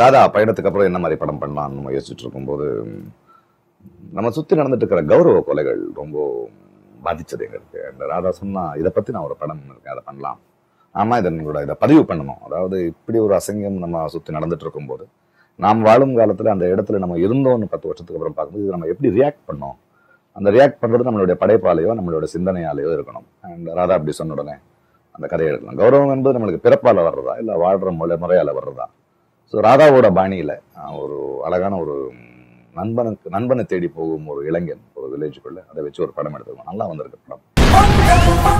ராதா பயணத்துக்கு அப்புறம் என்ன மாதிரி படம் பண்ணலாம்னு நம்ம யோசிச்சுட்டு இருக்கும்போது நம்ம சுற்றி நடந்துட்டு இருக்கிற கௌரவ கொலைகள் ரொம்ப பாதிச்சது எங்களுக்கு. அந்த ராதா சொன்னால் இதை பற்றி நான் ஒரு படம் இருக்கேன் அதை பண்ணலாம். ஆமாம் இதை கூட இதை பதிவு பண்ணணும். அதாவது இப்படி ஒரு அசங்கியம் நம்ம சுற்றி நடந்துட்டு இருக்கும்போது நாம் வாழும் காலத்தில் அந்த இடத்துல நம்ம இருந்தோம்னு பத்து வருஷத்துக்கு அப்புறம் பார்க்கும்போது நம்ம எப்படி ரியாக்ட் பண்ணோம்? அந்த ரியாக்ட் பண்ணுறது நம்மளுடைய படைப்பாலேயோ நம்மளோட சிந்தனையாலேயோ இருக்கணும். அண்ட் ராதா அப்படி சொன்ன உடனே அந்த கதையை எடுக்கலாம் கௌரவம் என்பது நம்மளுக்கு பிறப்பால் வர்றதா இல்லை வாழ்கிற முறை முறையால் வர்றதா? ஸோ ராதாவோட பாணியில் ஒரு அழகான ஒரு நண்பனுக்கு நண்பனை தேடி போகும் ஒரு இளைஞன் ஒரு வில்லேஜுக்குள்ள அதை வச்சு ஒரு படம் எடுத்துருவோம் நல்லா வந்திருக்கு படம்.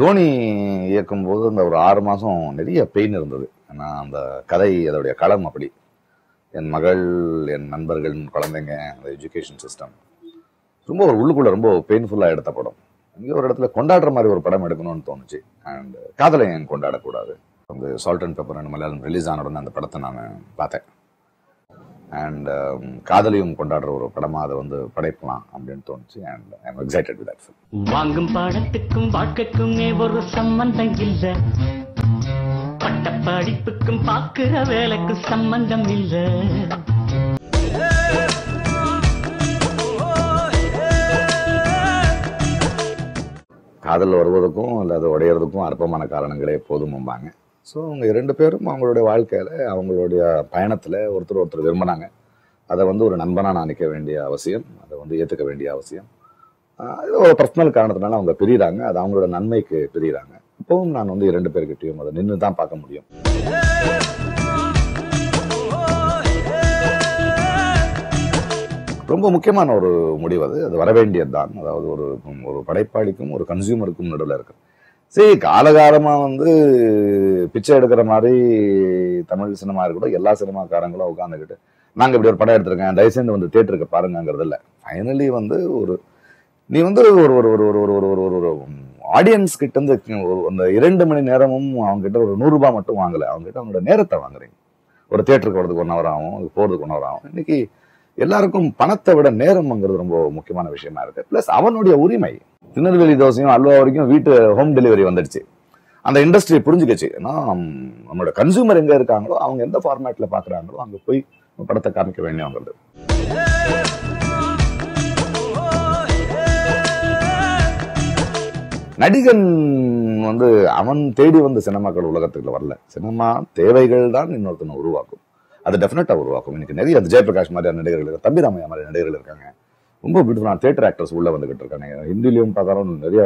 தோனி இயக்கும் போது அந்த ஒரு ஆறு மாதம் நிறைய பெயின் இருந்தது. ஏன்னா அந்த கதை அதோடைய களம் அப்படி. என் மகள் என் நண்பர்கள் குழந்தைங்க அந்த எஜுகேஷன் சிஸ்டம் ரொம்ப ஒரு உள்ளுக்குள்ள ரொம்ப பெயின்ஃபுல்லா எடுத்த படம். இங்கே ஒரு இடத்துல கொண்டாடுற மாதிரி ஒரு படம் எடுக்கணும்னு தோணுச்சு. அண்ட் காதலை ஏன் கொண்டாடக்கூடாது? அந்த salt and pepper and Malayalam release ஆன உடனே அந்த படத்தை நான் பார்த்தேன். அண்ட் um, காதலையும் கொண்டாடுற ஒரு படமா அதை வந்து படைக்கலாம் அப்படின்னு தோணுச்சு. And I'm excited with that வாங்கும் பாடத்துக்கும் வாழ்க்கைக்கும் ஒரு சம்பந்தம் இல்லை. படிப்புக்கும் பார்க்கிற வேலைக்கு சம்பந்தம் இல்லை. காதல் வருவதற்கும் அல்லது அது உடையிறதுக்கும் அற்பமான காரணங்களே போதும்பாங்க ஸோ அவங்க இரண்டு பேரும் அவங்களுடைய வாழ்க்கையில் அவங்களுடைய பயணத்தில் ஒருத்தர் ஒருத்தர் விரும்பினாங்க. அதை வந்து ஒரு நண்பனா நான் நிற்க வேண்டிய அவசியம் அதை வந்து ஏற்றுக்க வேண்டிய அவசியம். ஆஹ் இது ஒரு பர்சனல் காரணத்தினால அவங்க பிரியிறாங்க. அது அவங்களோட நன்மைக்கு பிரியிறாங்க. அப்பவும் நான் வந்து இரண்டு பேர்கிட்டையும் அதை நின்று தான் பார்க்க முடியும். ரொம்ப முக்கியமான ஒரு முடிவு அது. அது வரவேண்டியது தான் அதாவது ஒரு ஒரு படைப்பாளிக்கும் ஒரு கன்சியூமருக்கும் நடுவில் இருக்கு. சரி காலகாலமாக வந்து பிச்சை எடுக்கிற மாதிரி தமிழ் சினிமா இருக்கட்டும் எல்லா சினிமாக்காரங்களும் உட்காந்துக்கிட்டு நாங்கள் இப்படி ஒரு படம் எடுத்திருக்கேன் தயவுசெய்து வந்து தேட்டருக்கு பாருங்கிறது இல்லை ஃபைனலி வந்து ஒரு நீ வந்து ஒரு ஒரு ஒரு ஒரு ஒரு ஒரு ஒரு ஒரு ஒரு ஆடியன்ஸ் கிட்ட இருந்து ஒரு அந்த இரண்டு மணி நேரமும் அவங்க கிட்ட ஒரு நூறு ரூபாய் மட்டும் வாங்கல. அவங்க கிட்ட அவங்களோட நேரத்தை வாங்குறீங்க ஒரு தேட்டருக்கு வரதுக்கு ஒன் ஹவர் ஆகும் அதுக்கு போறதுக்கு ஒன் ஹவர் ஆகும். இன்னைக்கு எல்லாருக்கும் பணத்தை விட நேரம்ங்கிறது ரொம்ப முக்கியமான விஷயமா இருக்கு. பிளஸ் அவனுடைய உரிமை. திருநெல்வேலி தோசையும் அல்வா வரைக்கும் வீட்டு ஹோம் டெலிவரி வந்துடுச்சு. அந்த இண்டஸ்ட்ரி புரிஞ்சுக்கிச்சு. ஏன்னா நம்மளோட கன்சூமர் எங்க இருக்காங்களோ அவங்க எந்த ஃபார்மேட்ல பாக்குறாங்களோ அங்க போய் படத்தை காமிக்க வேண்டியவங்கிறது நடிகன் வந்து அவன் தேடி வந்து சினிமாக்கள் உலகத்துக்குள்ள வரல. சினிமா தேவைகள் தான் இன்னொருத்தனை உருவாக்கும். அது டெஃபினட்டாக உருவாக்கும். இன்னைக்கு நிறைய அந்த ஜெயபிரகாஷ் மாதிரியான நடிகர்கள் இருக்காங்க தம்பி ராமையா மாதிரி நடிகர்கள் இருக்காங்க. ரொம்ப பியூட்டிஃபுல்லான தேட்டர் ஆக்டர்ஸ் உள்ள வந்துகிட்டு இருக்காங்க. ஹிந்திலையும் பார்த்தாலும் நிறைய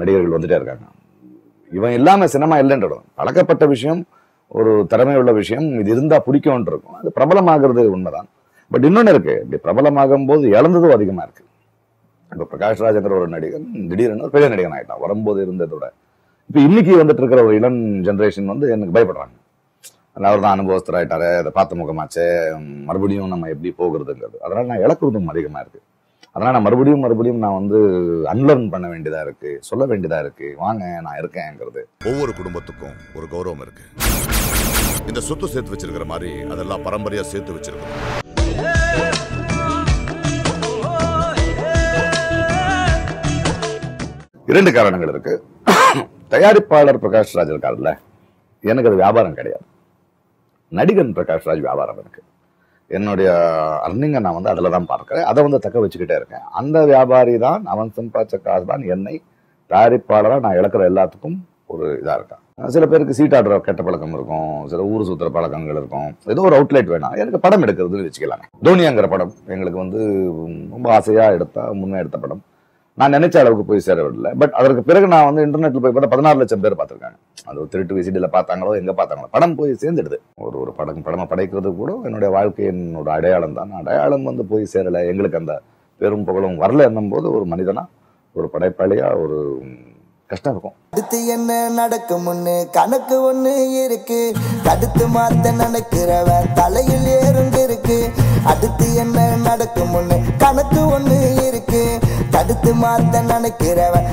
நடிகர்கள் வந்துட்டே இருக்காங்க. இவன் இல்லாம சினிமா இல்லைன்றது பழக்கப்பட்ட விஷயம் ஒரு திறமை உள்ள விஷயம் இது இருந்தால் பிடிக்கும்னு இருக்கும். அது பிரபலமாகிறது உண்மைதான். பட் இன்னொன்னு இருக்கு இப்படி பிரபலமாகும் போது இழந்ததும் அதிகமா இருக்கு. இப்போ பிரகாஷ் ராஜ்ங்கிற ஒரு நடிகன் திடீர்னு ஒரு பெரிய நடிகன் ஆகிட்டான் வரும்போது இருந்ததோட. இப்போ இன்னைக்கு வந்துட்டு இருக்கிற ஒரு இளம் ஜென்ரேஷன் வந்து எனக்கு பயப்படுறாங்க. அவர் தான் அனுபவஸ்தராயிட்டாரு அதை பார்த்த முகமாச்சே மறுபடியும் நம்ம எப்படி போகிறதுங்கிறது அதனால நான் இழக்கிறதும் அதிகமா இருக்கு. அதனால நான் மறுபடியும் மறுபடியும் நான் வந்து அன்லர்ன் பண்ண வேண்டியதா இருக்கு சொல்ல வேண்டியதா இருக்கு. வாங்க நான் இருக்கேங்கிறது. ஒவ்வொரு குடும்பத்துக்கும் ஒரு கௌரவம் இருக்கு. இந்த சொத்து சேர்த்து வச்சிருக்கிற மாதிரி அதெல்லாம் பரம்பரையா சேர்த்து வச்சிருக்கணும். இரண்டு காரணங்கள் இருக்கு. தயாரிப்பாளர் பிரகாஷ் ராஜ் இருக்காருல்ல. எனக்கு அது வியாபாரம் கிடையாது. நடிகன் பிரகாஷ் ராஜ் வியாபாரம் எனக்கு என்னுடைய அர்னிங்கை நான் வந்து அதில் தான் பார்க்குறேன். அதை வந்து தக்க வச்சுக்கிட்டே இருக்கேன். அந்த வியாபாரி தான் அவன் சம்பாதிச்ச காசு தான் என்னை தயாரிப்பாளராக நான் இழக்கிற எல்லாத்துக்கும் ஒரு இதாக இருக்கான். சில பேருக்கு சீட் ஆடுற கெட்ட பழக்கம் இருக்கும். சில ஊர் சுத்துற பழக்கங்கள் இருக்கும். ஏதோ ஒரு அவுட்லெட் வேணாம் எனக்கு படம் எடுக்கிறதுன்னு வச்சுக்கலாங்க தோனியாங்கிற படம் எங்களுக்கு வந்து ரொம்ப ஆசையாக எடுத்த முன்னே எடுத்த படம். நான் நினைச்ச அளவுக்கு போய் சேரவில்லை பட் அதற்கு பிறகு நான் வந்து இன்டர்நெட்ல போய் பார்த்தா பதினாறு லட்சம் பேர் பார்த்துருக்காங்க. அது ஒரு திருட்டு விசிடியில் பார்த்தாங்களோ எங்க பார்த்தாங்களோ. படம் போய் சேர்ந்துடுது. ஒரு ஒரு படம் படமா படைக்கிறது கூட என்னுடைய வாழ்க்கையின் என்னோட அடையாளம் தான். அடையாளம் வந்து போய் சேரல. எங்களுக்கு அந்த பெரும் புகழும் வரல என்னும் போது ஒரு மனிதனா ஒரு படைப்பாளியா ஒரு கஷ்டம் இருக்கும். அடுத்து என்ன நடக்கும்னு கணக்கு ஒண்ணு இருக்கு. தடுத்து மாத்த நினைக்கிறவன் தலையில் ஏறுங்க இருக்கு அடுத்து என்ன நடக்கும் முன்னு ஒண்ணு? மாத்த நினைக்கிறவன்.